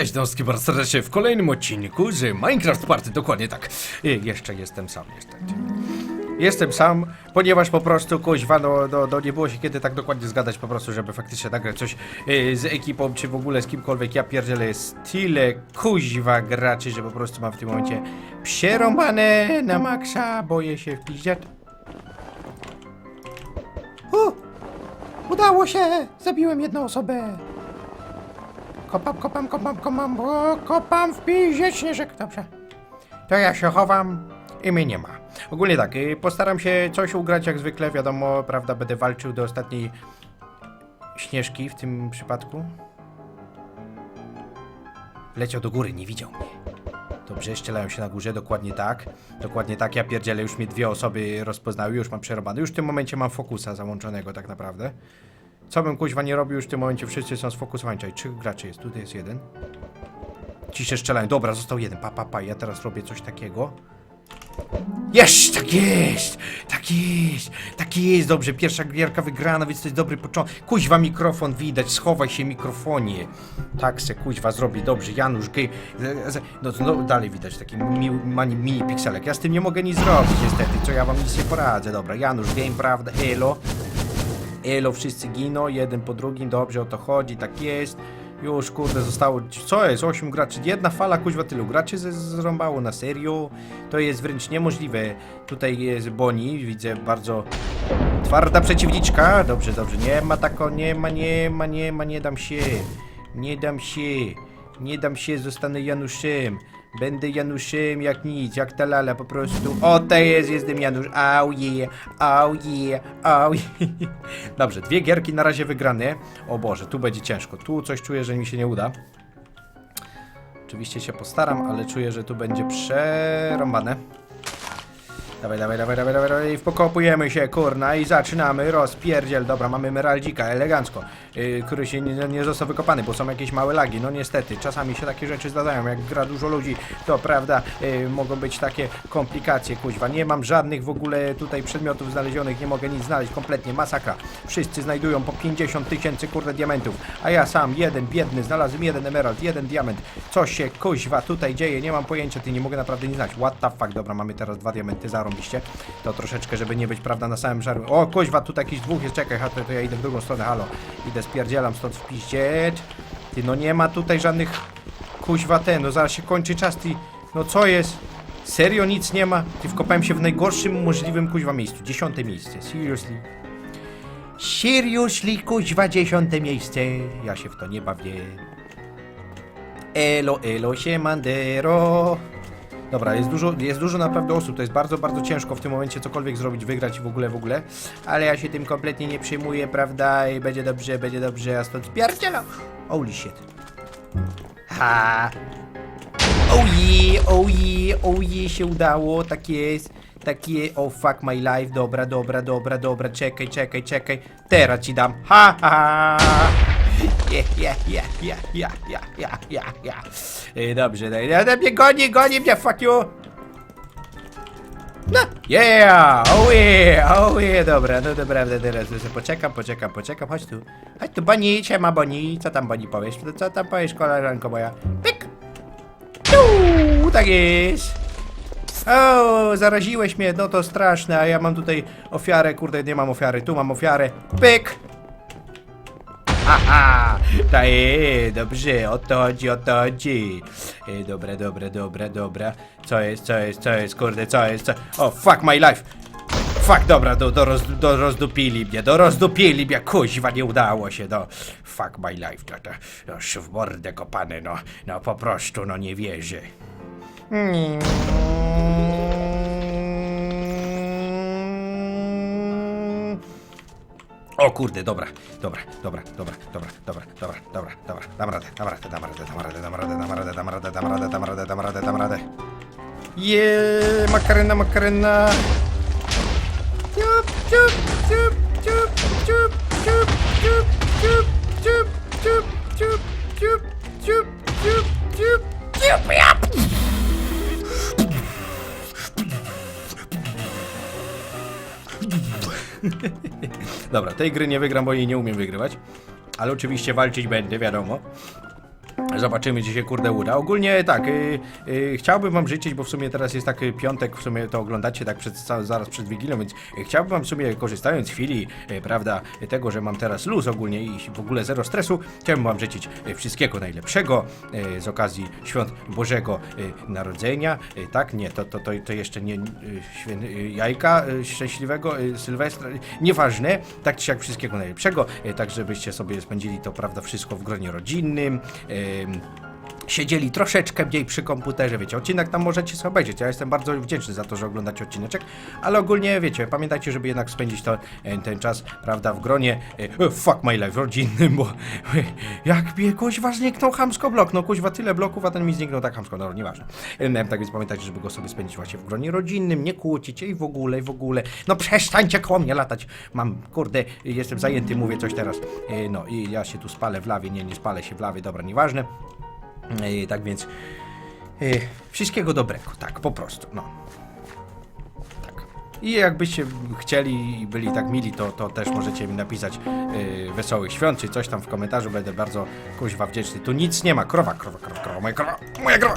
Cześć, Dąski bardzo serdecznie w kolejnym odcinku z Minecraft Party, dokładnie tak. I jeszcze jestem sam, niestety. Jestem sam, ponieważ po prostu, kuźwa, no, no, no nie było się kiedy tak dokładnie zgadać po prostu, żeby faktycznie nagrać coś yy, z ekipą, czy w ogóle z kimkolwiek. Ja pierdzielę, jest tyle kuźwa graczy, że po prostu mam w tym momencie przerąbane na maksa, boję się wpiździać. U! Udało się! Zabiłem jedną osobę! Kopam, kopam, kopam, kopam, bo kopam w pizie śnieżek. Dobrze. To ja się chowam i mnie nie ma. Ogólnie tak, y, postaram się coś ugrać jak zwykle, wiadomo, prawda, będę walczył do ostatniej śnieżki w tym przypadku. Leciał do góry, nie widział mnie. Dobrze, ścielają się na górze, dokładnie tak. Dokładnie tak, ja pierdzielę, już mnie dwie osoby rozpoznały, już mam przerobane. Już w tym momencie mam fokusa załączonego tak naprawdę. Co bym kuźwa nie robił, już w tym momencie wszyscy są sfokusowani. Czekaj, trzech graczy jest, tutaj jest jeden. Ci się strzelają. Dobra, został jeden. Pa, pa, pa. Ja teraz robię coś takiego. Jest, tak jest, tak jest, tak jest, dobrze, pierwsza gierka wygrana, więc to jest dobry początek. Kuźwa mikrofon widać, schowaj się mikrofonie. Tak se kuźwa zrobi, dobrze, Janusz, gej, no, no dalej widać taki mi, mini, mini pikselek. Ja z tym nie mogę nic zrobić niestety, co ja wam nic nie poradzę, dobra, Janusz, game, prawda, elo. Elo, wszyscy giną, jeden po drugim, dobrze o to chodzi, tak jest. Już, kurde, zostało, co jest, 8 graczy, jedna fala, kuźwa, tylu graczy zrąbało na serio. To jest wręcz niemożliwe. Tutaj jest Boni, widzę bardzo twarda przeciwniczka. Dobrze, dobrze, nie ma tako, nie ma, nie ma, nie ma, nie dam się. Nie dam się, nie dam się, zostanę Januszem. Będę Januszem jak nic, jak ta lala po prostu. O, to jest, jestem Janusz. Au yeah, au yeah, au yeah. Dobrze, dwie gierki na razie wygrane. O Boże, tu będzie ciężko. Tu coś czuję, że mi się nie uda. Oczywiście się postaram, ale czuję, że tu będzie przerąbane. Dawaj, dawaj, dawaj, dawaj, dawaj, dawaj, pokopujemy się, kurna, i zaczynamy rozpierdziel. Dobra, mamy Meraldzika, elegancko, yy, który się nie, nie został wykopany, bo są jakieś małe lagi, no niestety, czasami się takie rzeczy zdarzają, jak gra dużo ludzi, to prawda, yy, mogą być takie komplikacje, kuźwa. Nie mam żadnych w ogóle tutaj przedmiotów znalezionych, nie mogę nic znaleźć, kompletnie masakra. Wszyscy znajdują po 50 tysięcy, kurde, diamentów, a ja sam, jeden, biedny, znalazłem jeden emerald, jeden diament. Co się, kuźwa, tutaj dzieje, nie mam pojęcia, ty nie mogę naprawdę nie znać. What the fuck, dobra, mamy teraz dwa diamenty, To troszeczkę, żeby nie być, prawda, na samym żaru. O, kuźwa, tutaj jakiś dwóch jest, czekaj, to, to ja idę w drugą stronę, halo. Idę, spierdzielam stąd w piździeć. Ty, no nie ma tutaj żadnych, kuźwa, ten, no zaraz się kończy czas, ty, no co jest? Serio nic nie ma? Ty wkopałem się w najgorszym możliwym kuźwa miejscu. Dziesiąte miejsce. Seriously. Seriously, kuźwa, dziesiąte miejsce. Ja się w to nie bawię. Elo, elo, siemandero. Dobra, jest dużo, jest dużo naprawdę osób, to jest bardzo, bardzo ciężko w tym momencie cokolwiek zrobić, wygrać i w ogóle, w ogóle. Ale ja się tym kompletnie nie przejmuję, prawda? I będzie dobrze, będzie dobrze, ja stąd spierdzielam. Holy shit. Ha. Yeah, oh yeah, się udało, tak jest. Takie, oh fuck my life, dobra, dobra, dobra, dobra, czekaj, czekaj, czekaj. Teraz ci dam, ha, ha, ha. Ja, ja, ja, ja, ja, ja, ja, ja, ja. E, Dobrze, daj, daj, mnie goni, goni mnie, fuck you. No, yeah, oh yeah, oh yeah, dobra, no dobra, teraz sobie poczekam, poczekam, poczekam, chodź tu. Chodź tu, Boni, siema Boni, co tam Boni powiesz? Co tam powiesz, koleżanko moja? Pyk! Piu, tak jest. O, zaraziłeś mnie, no to straszne, a ja mam tutaj ofiarę, kurde, nie mam ofiary, tu mam ofiarę. Pyk! To jest, dobrze, o to chodzi, o to chodzi. E, dobra, dobra, dobra, dobra. Co jest, co jest, co jest, kurde, co jest, co... O, fuck my life! Fuck, dobra, do, do, roz, do rozdupili mnie, do rozdupili mnie, kuźwa, nie udało się, no. Fuck my life, to, to, w mordę kopany, no, no po prostu, no nie wierzę. O kurde, dobra, dobra, dobra, dobra, dobra, dobra, dobra, dobra, dobra, dam radę, dam radę, dam radę, dam radę, dam radę, dam radę, dam radę, dam radę, dam radę, dam radę, dam radę. Jeee, makarena, makarena. Ciup, ciup, tej gry nie wygram, bo jej nie umiem wygrywać. Ale oczywiście walczyć będę, wiadomo. Zobaczymy, czy się kurde uda. Ogólnie tak, y, y, chciałbym wam życzyć, bo w sumie teraz jest taki piątek, w sumie to oglądacie tak przed, zaraz przed Wigilią, więc y, chciałbym wam w sumie, korzystając z chwili, y, prawda, tego, że mam teraz luz ogólnie i w ogóle zero stresu, chciałbym wam życzyć y, wszystkiego najlepszego y, z okazji Świąt Bożego y, Narodzenia, y, tak? Nie, to, to, to, to jeszcze nie y, świę, y, jajka y, szczęśliwego, y, Sylwestra, y, nieważne, tak czy siak wszystkiego najlepszego, y, tak żebyście sobie spędzili to, prawda, wszystko w gronie rodzinnym, him siedzieli troszeczkę mniej przy komputerze, wiecie, odcinek tam możecie sobie obejrzeć, ja jestem bardzo wdzięczny za to, że oglądacie odcineczek, ale ogólnie, wiecie, pamiętajcie, żeby jednak spędzić to, e, ten czas, prawda, w gronie, e, fuck my life, rodzinnym, bo e, jak mnie kuźwa zniknął chamsko blok, no kuźwa tyle bloków, a ten mi zniknął tak chamsko, no nieważne. E, Tak więc pamiętajcie, żeby go sobie spędzić właśnie w gronie rodzinnym, nie kłócić i w ogóle, i w ogóle, no przestańcie koło mnie latać, mam, kurde, jestem zajęty, mówię coś teraz, E, no i ja się tu spalę w lawie, nie, nie spalę się w lawie, dobra, nieważne. Yy, tak więc yy, wszystkiego dobrego, tak, po prostu, no. Tak. I jakbyście chcieli i byli tak mili, to, to też możecie mi napisać yy, wesołych świąt czy coś tam w komentarzu, będę bardzo kuźwa wdzięczny. Tu nic nie ma, krowa, krowa, krowa, krowa, moja krowa, moja krowa!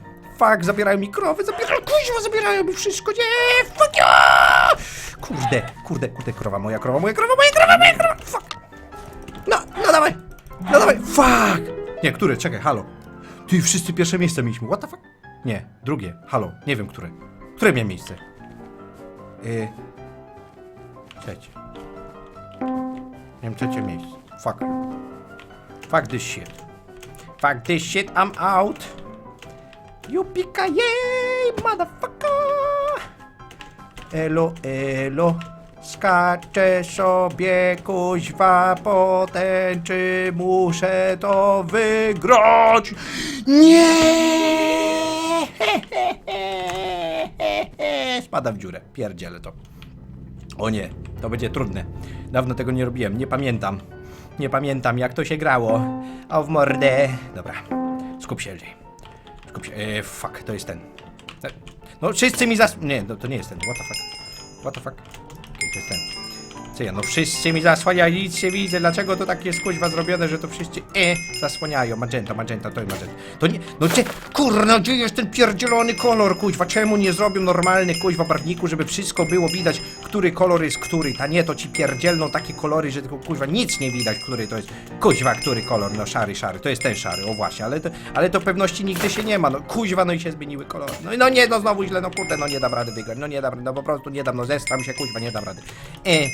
fuck, zabierają mi krowy, zabierają, kuźwa, zabierają mi wszystko, nie, fuck ja! Kurde, kurde, kurde, krowa, moja krowa, moja krowa, moja krowa, moja krowa, fuck. No, no dawaj, no dawaj, fuck! Nie, które, czekaj, halo. Ty, wszyscy pierwsze miejsce mieliśmy, what the fuck? Nie, drugie, halo, nie wiem, które. Które miałem miejsce? Yy... Trzecie. Miałem trzecie miejsce, fuck. Fuck this shit. Fuck this shit, I'm out. Yupika-yay, motherfucker! Elo, elo, skaczę sobie kuźwa po tęczy, muszę to wygrać! Nie! Spada w dziurę, pierdzielę to. O nie, to będzie trudne. Dawno tego nie robiłem, nie pamiętam. Nie pamiętam jak to się grało. O w mordę. Dobra, skup się lżej. Skup się. E, fuck, to jest ten. E, No wszyscy mi zas... Nie, no, to nie jest ten. What the fuck? What the fuck? Okej, to jest ten. Ja, no wszyscy mi zasłaniają, nic nie widzę. Dlaczego to tak jest kuźwa zrobione, że to wszyscy e zasłaniają? Magenta, magenta, to jest magenta. To nie, no gdzie, kurno, gdzie jest ten pierdzielony kolor, kuźwa? Czemu nie zrobią normalny, kuźwa, barwniku, żeby wszystko było widać, który kolor jest który? Ta nie, to ci pierdzielną takie kolory, że tylko, kuźwa, nic nie widać, który to jest, kuźwa, który kolor? No szary, szary, to jest ten szary, o właśnie, ale to, ale to pewności nigdy się nie ma, no kuźwa, no i się zmieniły kolory. No, no nie, no znowu źle, no kurde, no nie dam rady wygrać, no nie dam, no po prostu nie dam, no zestram się, kuźwa, nie dam rady. E,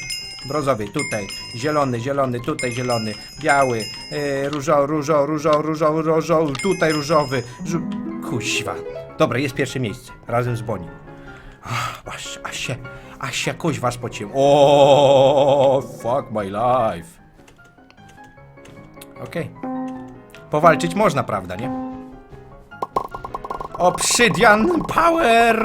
brązowy tutaj, zielony, zielony, tutaj zielony, biały, e, różo, różo, różo, różo, różo, tutaj różowy, żu... kuźwa. Dobra, jest pierwsze miejsce, razem z Boni. Aż, aż się, aż się kuźwa spociłem. O, fuck my life. Okej. Powalczyć można, prawda, nie? Obsidian Power!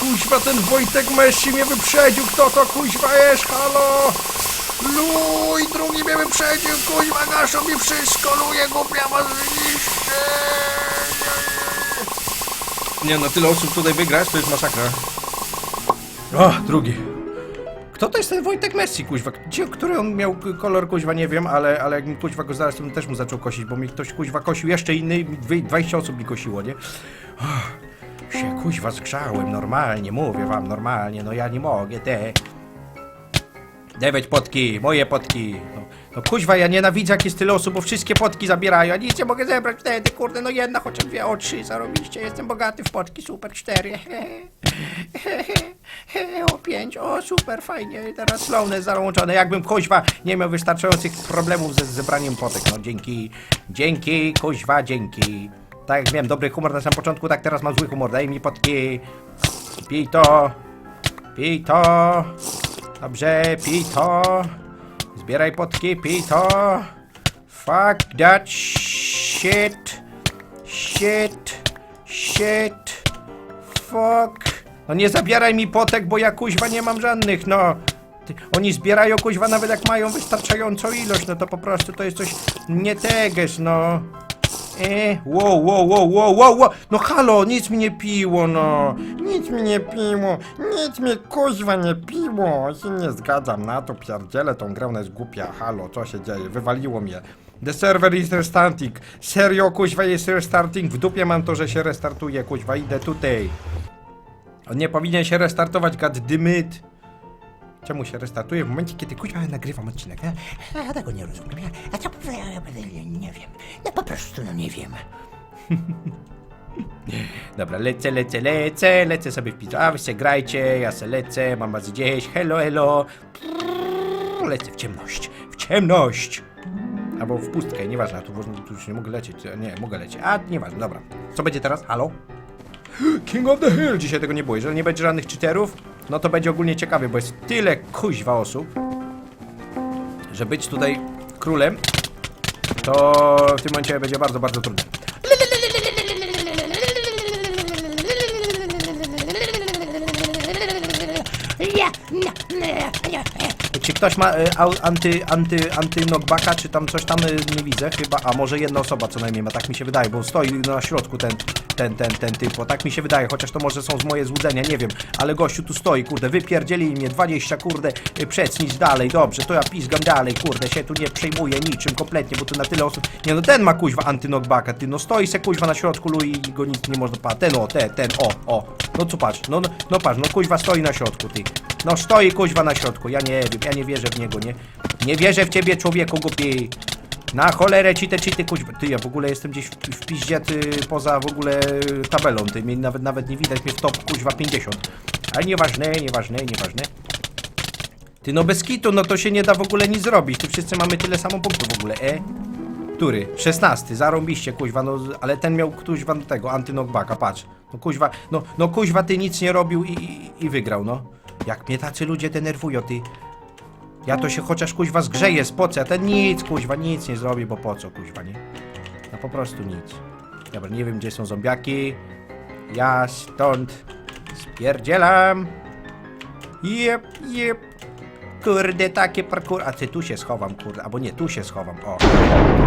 Kuźwa, ten Wojtek Messi mnie wyprzedził. Kto to kuźwa jest? Halo? Luj, drugi mnie wyprzedził. Kuźwa, gaszą mi wszystko. Luje, głupia was zniszczy. Nie no, tyle osób tutaj wygrać, to jest masakra. O, drugi. Kto to jest ten Wojtek Messi, kuźwa? Gdzie, który on miał kolor, kuźwa, nie wiem, ale, ale jak mi kuźwa go zaraz, to bym też mu zaczął kosić, bo mi ktoś kuźwa kosił, jeszcze inny, i dwie- 20 osób mi kosiło, nie? Się kuźwa zgrzałem, normalnie, mówię wam, normalnie, no ja nie mogę, te. Dawać potki, moje potki. No, no kuźwa, ja nienawidzę jak jest tyle osób, bo wszystkie potki zabierają, a nic nie mogę zebrać wtedy, kurde, no jedna, chociaż dwie, o trzy, zarobiście, jestem bogaty w potki, super, cztery, o pięć, o super, fajnie, teraz slowness załączone, jakbym kuźwa nie miał wystarczających problemów ze zebraniem potek, no dzięki, dzięki, kuźwa, dzięki. Tak jak miałem dobry humor na samym początku, tak teraz mam zły humor, daj mi potki, pij to, pij to, dobrze, pij to. Zbieraj potki, pij to. Fuck that shit. Shit. Shit. Fuck. No nie zabieraj mi potek, bo ja kuźwa nie mam żadnych, no. Oni zbierają kuźwa nawet jak mają wystarczającą ilość, no to po prostu to jest coś nie teges, no. E, wow, wow, wow, wow, wow, wow, no halo, nic mi nie piło, no. Nic mi nie piło, nic mi kuźwa nie piło. Się nie zgadzam na to, pierdzielę tą grę, ona jest głupia, halo, co się dzieje, wywaliło mnie. The server is restarting. Serio, kuźwa jest restarting, w dupie mam to, że się restartuje, kuźwa, idę tutaj. On nie powinien się restartować, gaddymyt. Czemu się restartuje w momencie, kiedy kuźwa nagrywam odcinek? Ja, ja tego nie rozumiem. Ja, ja, ja nie wiem. Ja po prostu no nie wiem. Dobra, lecę, lecę, lecę, lecę sobie w pizza. A wy se grajcie, ja se lecę, mam was gdzieś, hello, hello. Prrr, Lecę w ciemność, w ciemność. Albo w pustkę, nieważne, tu, tu już nie mogę lecieć, nie, mogę lecieć, a nieważne, dobra. Co będzie teraz? Halo? King of the Hill! Dzisiaj tego nie było. Jeżeli nie będzie żadnych cheaterów, no to będzie ogólnie ciekawie, bo jest tyle kuźwa osób, że być tutaj królem, to w tym momencie będzie bardzo, bardzo trudne. Czy ktoś ma au- anty, anty, anty knockbacka, czy tam coś tam e, nie widzę chyba, a może jedna osoba co najmniej ma, tak mi się wydaje, bo stoi na środku ten, ten, ten, ten typo, tak mi się wydaje, chociaż to może są z moje złudzenia, nie wiem, ale gościu tu stoi, kurde, wypierdzielili mnie 20, kurde, y, przecnić dalej, dobrze, to ja pizgam dalej, kurde, się tu nie przejmuję niczym kompletnie, bo tu na tyle osób, nie no, ten ma kuźwa anty knockbacka, ty, no stoi se kuźwa na środku lu i go nic nie można, pa, ten o, ten, ten, o, o, no co patrz, no, no, no patrz, no kuźwa stoi na środku, ty, no stoi kuźwa na środku, ja nie wiem, ja nie wierzę w niego, nie, nie wierzę w ciebie, człowieku głupi, na cholerę ci te cheaty, kuźwa. Ty, ja w ogóle jestem gdzieś w, w piździe, ty, poza w ogóle tabelą, ty, mnie nawet, nawet nie widać mnie w top, kuźwa, 50. Ale nieważne, nieważne, nieważne. Ty, no bez kitu, no to się nie da w ogóle nic zrobić, tu wszyscy mamy tyle samo punktów w ogóle, e? Który? 16, zarąbiście, kuźwa, no, ale ten miał, kuźwa, do tego, antynogbaka, patrz. No kuźwa, no, no kuźwa, ty nic nie robił i, i, i wygrał, no. Jak mnie tacy ludzie denerwują, ty. Ja to się chociaż kuźwa zgrzeję, spocę, a ten nic kuźwa, nic nie zrobi, bo po co kuźwa, nie? No po prostu nic. Dobra, nie wiem gdzie są zombiaki. Ja stąd spierdzielam. Jep, jep. Kurde, takie parkour. A ty tu się schowam, kurde. Albo nie, tu się schowam. O. Tu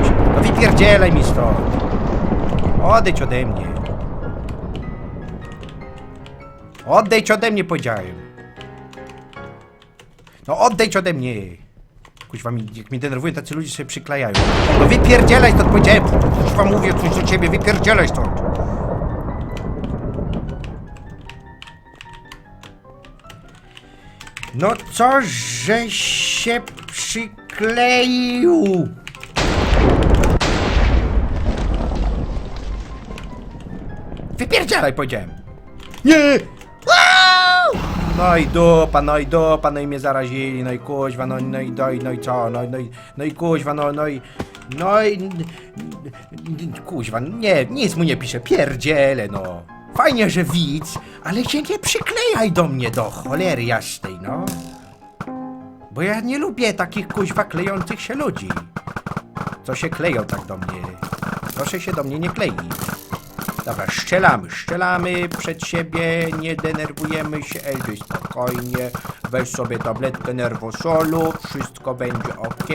się... No wypierdzielaj mi stąd. Odejdź ode mnie. Odejdź ode mnie, powiedziałem. No odejdź ode mnie! Kuźwa, jak mnie denerwują, tacy ludzie sobie przyklejają. No wypierdzielaj stąd, powiedziałem! Kuźwa, mówię coś do ciebie, wypierdzielaj stąd! No co, że się przykleił? Wypierdzielaj, powiedziałem! Nie! No i dupa, no i dupa, no i mnie zarazili, no i kuźwa, no, no i no i, no i co, no, no i, no i kuźwa, no, no i, no i, kuźwa, nie, nic mu nie pisze, pierdziele, no. Fajnie, że widz, ale się nie przyklejaj do mnie, do cholery jasnej, no. Bo ja nie lubię takich kuźwa klejących się ludzi. Co się kleją tak do mnie. Proszę się do mnie nie klei. Dobra, strzelamy, strzelamy przed siebie, nie denerwujemy się, Elvis, spokojnie, weź sobie tabletkę nerwosolu, wszystko będzie ok.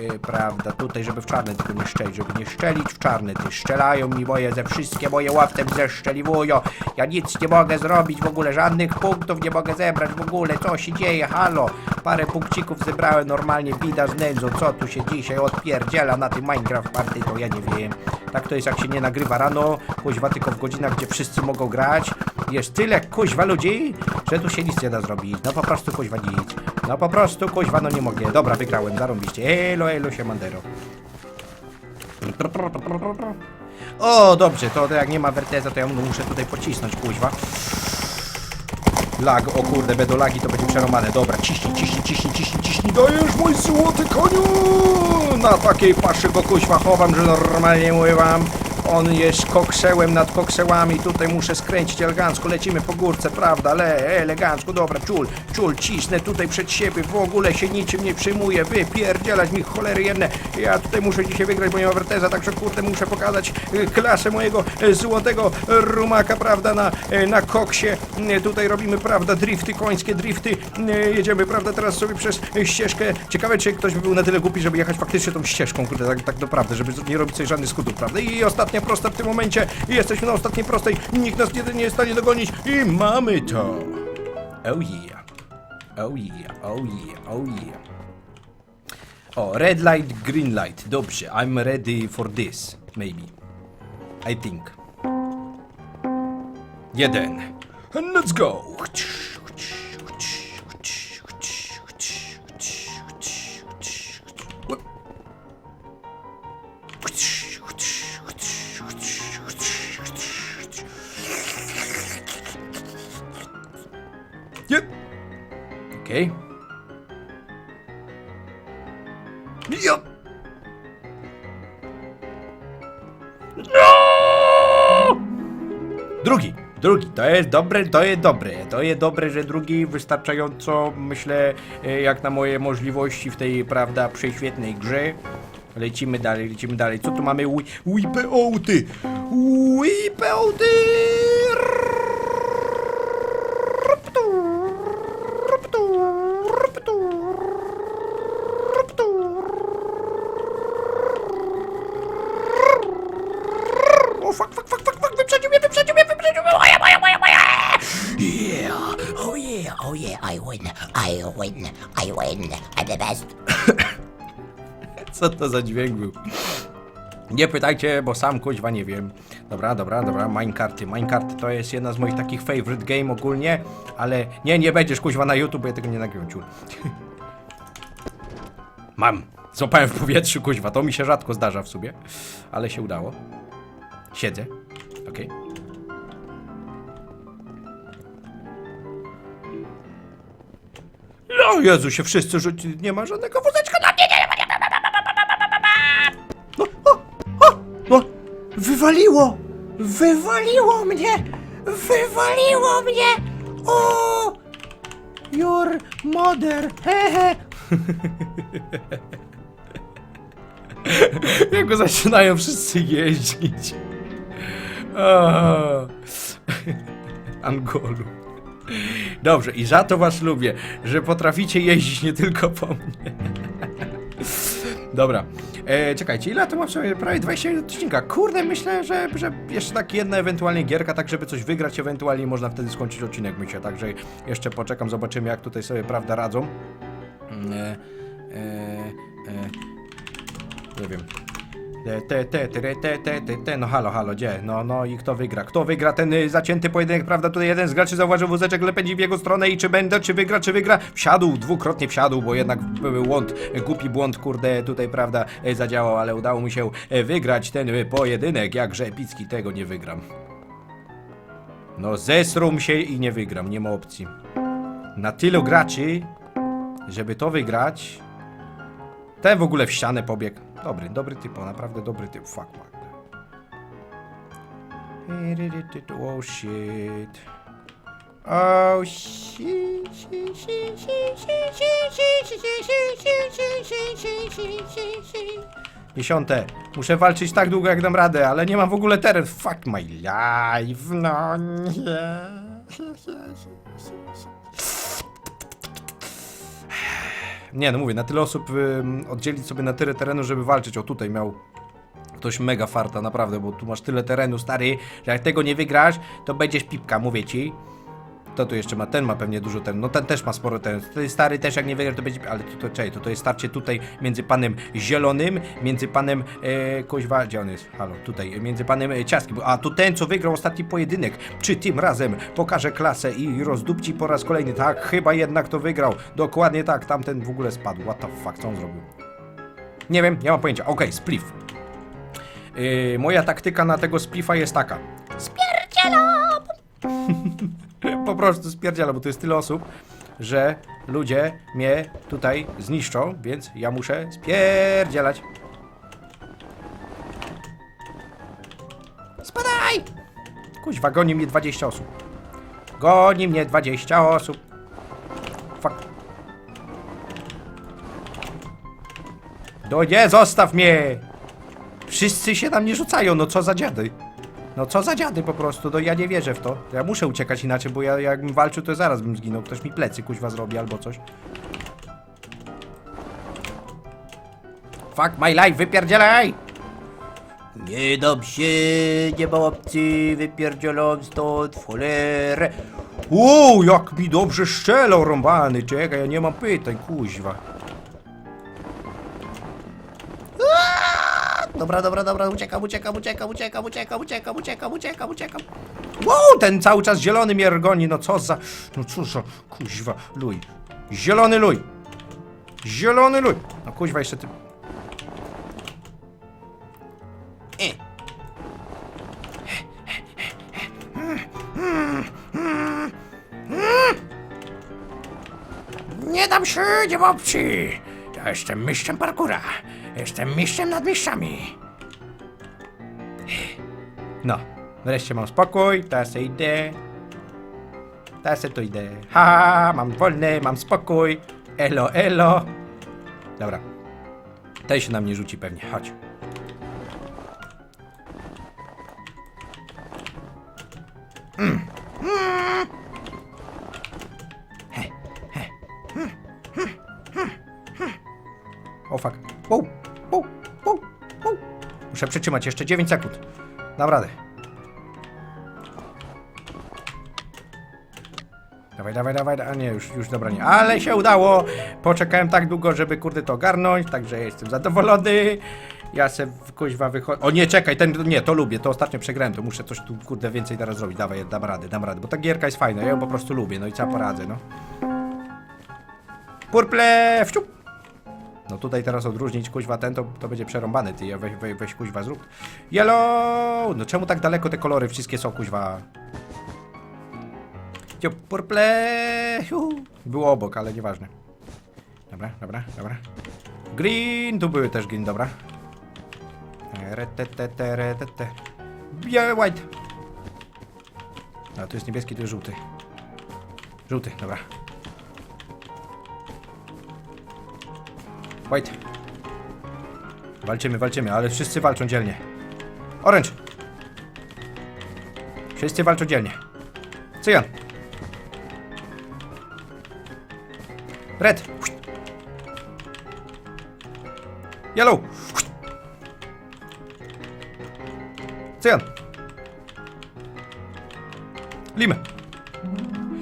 Yy, prawda, tutaj, żeby w czarne tylko nie szczelić, żeby nie szczelić w czarne, ty strzelają mi moje, ze wszystkie moje łaptem zeszczeliwują, ja nic nie mogę zrobić w ogóle, żadnych punktów nie mogę zebrać w ogóle, co się dzieje, halo, parę punkcików zebrałem normalnie, bida z nędzą, co tu się dzisiaj odpierdziela na tym Minecraft Party, to ja nie wiem. Tak to jest jak się nie nagrywa rano, kuźwa tylko w godzinach, gdzie wszyscy mogą grać. Jest tyle kuźwa ludzi, że tu się nic nie da zrobić. No po prostu kuźwa nic. No po prostu, kuźwa, no nie mogę. Dobra, wygrałem, zarąbiście. Elo, elo, siemandero. O, dobrze, to jak nie ma Werteza, to ja muszę tutaj pocisnąć, kuźwa. Lag, o kurde, będą lagi, to będzie przeromane. Dobra, ciśnij, ciśnij, ciśnij, ciśnij, ciśnij. Dajesz mój złoty koniu! Na takiej paszy go kuźwa chowam, że normalnie mówię wam. On jest koksełem nad koksełami, tutaj muszę skręcić elegancko, lecimy po górce, prawda, le, elegancko, dobra, czul, czul, cisnę tutaj przed siebie, w ogóle się niczym nie przyjmuję, wypierdzielać mi cholery jedne, ja tutaj muszę dzisiaj wygrać, ma Werteza, także kurde muszę pokazać y, klasę mojego y, złotego rumaka, prawda, na, y, na koksie, tutaj robimy, prawda, drifty, końskie drifty, jedziemy, prawda, teraz sobie przez ścieżkę, ciekawe czy ktoś by był na tyle głupi, żeby jechać faktycznie tą ścieżką, kurde, tak, tak naprawdę, żeby nie robić sobie żadnych skutów, prawda, i ostatnia prosta w tym momencie, jesteśmy na ostatniej prostej, nikt nas nie, nie jest w stanie dogonić i mamy to, oh yeah, oh yeah, oh yeah, oh yeah. O, red light, green light. Dobrze, I'm ready for this. Maybe. I think. Jeden. And let's go. Yep. Okay. Yep. No! Drugi, drugi, to jest dobre, to jest dobre, to jest dobre, że drugi wystarczająco, myślę, e, jak na moje możliwości w tej, prawda, prześwietnej grze. Lecimy dalej, lecimy dalej. Co tu mamy? Wipeouty! Wipeouty! O, fuck, fuck, fuck, fuck, fuck, wyprzedził mnie, wyprzedził mnie, wyprzedził mnie, moja, moja, moja, moja! Yeah, oh yeah, oh yeah, I win, I win, I win, I'm the best. Co to za dźwięk był? Nie pytajcie, bo sam kuźwa nie wiem. Dobra, dobra, dobra, Minecarty. Minecart to jest jedna z moich takich favorite game ogólnie, ale nie, nie będziesz kuźwa na YouTube, bo ja tego nie nagrywam. Mam. Złapałem w powietrzu kuźwa, to mi się rzadko zdarza w sobie, ale się udało. Siedzę. No Jezu, się wszyscy rzuci... Nie ma żadnego wózeczka na mnie, nie, nie, nie, nie, no, o, o, no, wywaliło! Wywaliło mnie! Wywaliło mnie! O! Your mother! Hehe! Jak go zaczynają wszyscy jeździć. O. Angolu. Dobrze, i za to was lubię, że potraficie jeździć nie tylko po mnie. Dobra. E, czekajcie, ile to mam sobie? Prawie 20 minut odcinka. Kurde, myślę, że, że jeszcze tak jedna ewentualnie gierka, tak żeby coś wygrać, ewentualnie można wtedy skończyć odcinek, myślę. Także jeszcze poczekam, zobaczymy jak tutaj sobie, prawda, radzą. Mm, E, e, e, nie wiem. Te, te, te, te, te, te, te, no halo, halo, gdzie? No, no i kto wygra? Kto wygra ten y, zacięty pojedynek, prawda? Tutaj jeden z graczy zauważył wózeczek, ale pędzi w jego stronę i czy będę, czy wygra, czy wygra? Wsiadł, dwukrotnie wsiadł, bo jednak był błąd, y, głupi błąd, kurde, tutaj, prawda, y, zadziałał, ale udało mu się y, wygrać ten y, pojedynek, jakże epicki, tego nie wygram. No zesrum się i nie wygram, nie ma opcji. Na tylu graczy, żeby to wygrać, ten w ogóle w ścianę pobiegł. Dobry, dobry typo, naprawdę dobry typ. Fuck, man. Oh shit. Oh shit. Dziesiąte. Muszę walczyć tak długo, jak dam radę, ale nie mam w ogóle teren. Fuck my life. No nie. Nie, no mówię, na tyle osób ym, oddzielić sobie na tyle terenu, żeby walczyć. O, tutaj miał ktoś mega farta, naprawdę, bo tu masz tyle terenu, stary, że jak tego nie wygrasz, to będziesz pipka, mówię ci. Kto tu jeszcze ma? Ten ma pewnie dużo ten. No ten też ma sporo ten. Ten stary też jak nie wygra to będzie. Ale to, to czekaj, to, to jest starcie tutaj między panem zielonym, między panem e, Koźwa. Gdzie on jest? Halo, tutaj. Między panem e. A to ten, co wygrał ostatni pojedynek. Czy tym razem pokaże klasę i rozdupci po raz kolejny? Tak, chyba jednak to wygrał. Dokładnie tak. Tamten w ogóle spadł. What the fuck, co on zrobił? Nie wiem, nie mam pojęcia. Okej, spliff. Yy, moja taktyka na tego spliffa jest taka. Spierdzielam! po prostu spierdziela, bo to jest tyle osób, że ludzie mnie tutaj zniszczą, więc ja muszę spierdzielać. Spadaj! Kuźwa, goni mnie 20 osób. Goni mnie 20 osób. Fuck. No nie, zostaw mnie! Wszyscy się na mnie rzucają, no co za dziady. No co za dziady po prostu, no ja nie wierzę w to. Ja muszę uciekać inaczej, bo ja jakbym walczył, to zaraz bym zginął. Ktoś mi plecy kuźwa zrobi albo coś. Fuck my life, wypierdzielaj! Nie dam się, nie ma opcji, wypierdzielam stąd w cholerę. Uuu, jak mi dobrze szczelał rąbany, czekaj, ja nie mam pytań, kuźwa. Dobra, dobra, dobra, uciekam, uciekam, uciekam, uciekam, uciekam, uciekam, uciekam, uciekam, uciekam. Wow, ten cały czas zielony mnie rgoni, no co za, no co za, kuźwa, luj. Zielony luj. Zielony luj. No kuźwa, jeszcze ty... Nie dam się, nie ma opcji. Ja jestem mistrzem parkura. Jestem mistrzem nad mistrzami. No, wreszcie mam spokój, teraz se idę. Teraz se tu idę. Ha, mam wolny, mam spokój. Elo, elo. Dobra. Tej się na mnie rzuci pewnie, chodź. O Muszę przytrzymać jeszcze 9 sekund. Dam radę. Dawaj, dawaj, dawaj, a nie, już, już dobra, nie. Ale się udało! Poczekałem tak długo, żeby kurde to ogarnąć, także jestem zadowolony. Ja se kuźwa wychodzę. O nie, czekaj, ten, nie, to lubię, to ostatnio przegrałem, to muszę coś tu kurde więcej teraz zrobić. Dawaj, dam radę, dam radę, bo ta gierka jest fajna, ja ją po prostu lubię, no i co poradzę, no. Purple, wciup! No tutaj teraz odróżnić kuźwa ten, to, to będzie przerąbany, ty, weź, weź, weź kuźwa zrób. Yellow! No czemu tak daleko te kolory wszystkie są kuźwa? Purple! Było obok, ale nieważne. Dobra, dobra, dobra. Green, tu były też green, dobra. Biały, white. A tu jest niebieski, tu jest żółty. Żółty, dobra. White. Walczymy, walczymy, ale wszyscy walczą dzielnie. Orange. Wszyscy walczą dzielnie. Cyjan. Red. Yellow. Cyjan. Limę.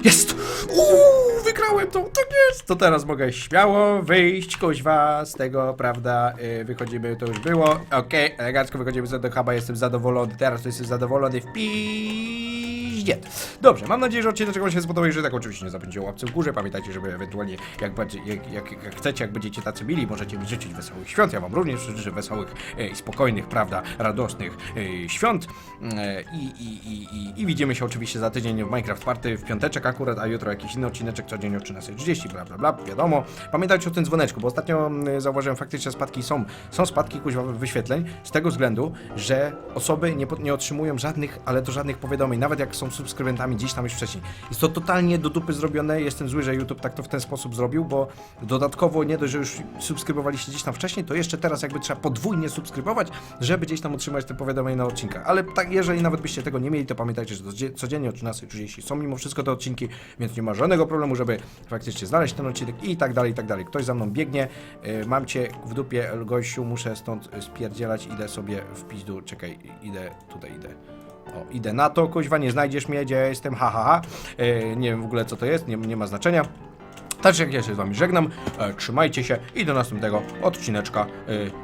Jest! Uuu, wygrałem to, tak jest! To teraz mogę śmiało wyjść, kuźwa, z tego, prawda, yy, wychodzimy, to już było, okej, elegancko wychodzimy z tego huba, jestem zadowolony, teraz to jestem zadowolony w Dobrze, mam nadzieję, że odcinek wam się spodobał, jeżeli tak oczywiście nie zapomnijcie o łapce w górze, pamiętajcie, żeby ewentualnie, jak, jak, jak, jak chcecie, jak będziecie tacy mili, możecie mi życzyć wesołych świąt, ja wam również życzę wesołych e, i spokojnych, prawda, radosnych e, świąt. E, i, i, i, i, i widzimy się oczywiście za tydzień w Minecraft Party w piąteczek akurat, a jutro jakiś inny odcineczek codziennie o 13.30, bla bla bla, wiadomo. Pamiętajcie o tym dzwoneczku, bo ostatnio mm, zauważyłem faktycznie spadki są, są spadki kuźwa wyświetleń z tego względu, że osoby nie, nie otrzymują żadnych, ale to żadnych powiadomień, nawet jak są subskrybentami gdzieś tam już wcześniej. Jest to totalnie do dupy zrobione, jestem zły, że YouTube tak to w ten sposób zrobił, bo dodatkowo nie dość, że już subskrybowaliście gdzieś tam wcześniej, to jeszcze teraz jakby trzeba podwójnie subskrybować, żeby gdzieś tam otrzymać te powiadomienia na odcinkach. Ale tak, jeżeli nawet byście tego nie mieli, to pamiętajcie, że codzie- codziennie o 13.30 są mimo wszystko te odcinki, więc nie ma żadnego problemu, żeby faktycznie znaleźć ten odcinek i tak dalej, i tak dalej. Ktoś za mną biegnie, yy, mam cię w dupie, gościu, muszę stąd spierdzielać, idę sobie w pizdu, czekaj, idę, tutaj idę. O, idę na to, kuźwa, nie znajdziesz mnie, gdzie ja jestem, ha, ha, ha. E, nie wiem w ogóle co to jest, nie, nie ma znaczenia. Także ja się z wami żegnam, e, trzymajcie się i do następnego odcineczka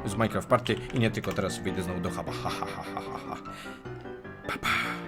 e, z Minecraft Party i nie tylko teraz wyjdę znowu do huba, ha, ha, ha, ha, ha, ha. Pa, pa.